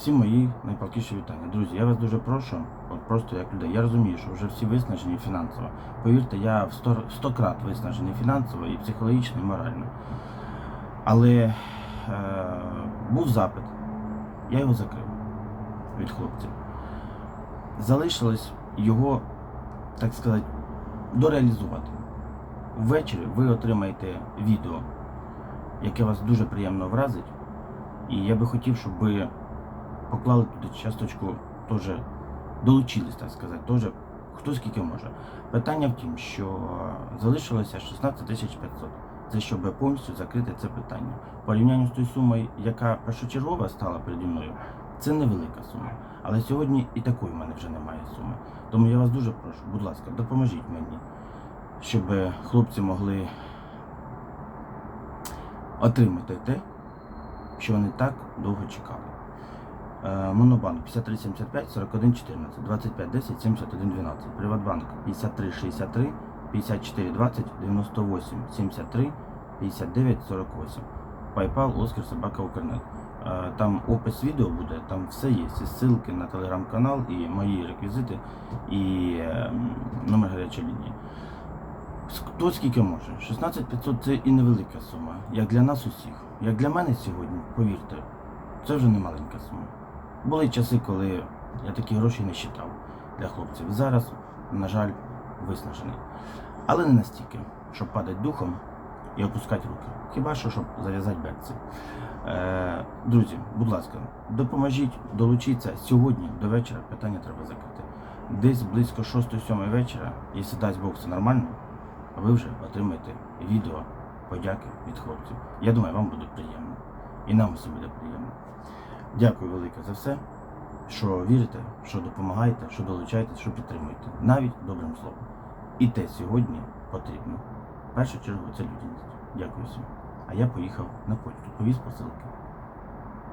Всі мої найпалкіші вітання. Друзі, я вас дуже прошу, от просто як людей. Я розумію, що вже всі виснажені фінансово. Повірте, я в 100, 100 крат виснажений фінансово і психологічно, і морально. Але е, був запит, я його закрив від хлопців. Залишилось його, так сказати, дореалізувати. Ввечері ви отримаєте відео, яке вас дуже приємно вразить. І я би хотів, щоб ви поклали туди часточку, теж долучились, так сказати, теж хто скільки може. Питання в тім, що залишилося 16 тисяч 500. Це щоб повністю закрити це питання. В порівнянні з тою сумою, яка першочергова стала переді мною, це невелика сума. Але сьогодні і такої в мене вже немає суми. Тому я вас дуже прошу, будь ласка, допоможіть мені, щоб хлопці могли отримати те, що вони так довго чекали. Е, Монобанк 5375 41 14 25 10 71 12. Приватбанк 53 63 54 20 98 73 59 48. PayPal Оскар Собака Укрнет. Е, Там опис відео буде, там все є. І ссылки на телеграм-канал, і мої реквізити, і е, номер гарячої лінії. Хто скільки може? 16 500 це і невелика сума, як для нас усіх. Як для мене сьогодні, повірте, це вже не маленька сума. Були часи, коли я такі гроші не вважав для хлопців. Зараз, на жаль, виснажений. Але не настільки, щоб падати духом і опускати руки. Хіба що, щоб зав'язати берці. Е, друзі, будь ласка, допоможіть долучитися сьогодні до вечора. Питання треба закрити. Десь близько 6-7 вечора, якщо дасть Бог це нормально, ви вже отримаєте відео подяки від хлопців. Я думаю, вам буде приємно. І нам все буде приємно. Дякую велике за все, що вірите, що допомагаєте, що долучаєтесь, що підтримуєте. Навіть добрим словом. І те сьогодні потрібно. В першу чергу це людяність. Дякую всім. А я поїхав на почту. Повіз посилки.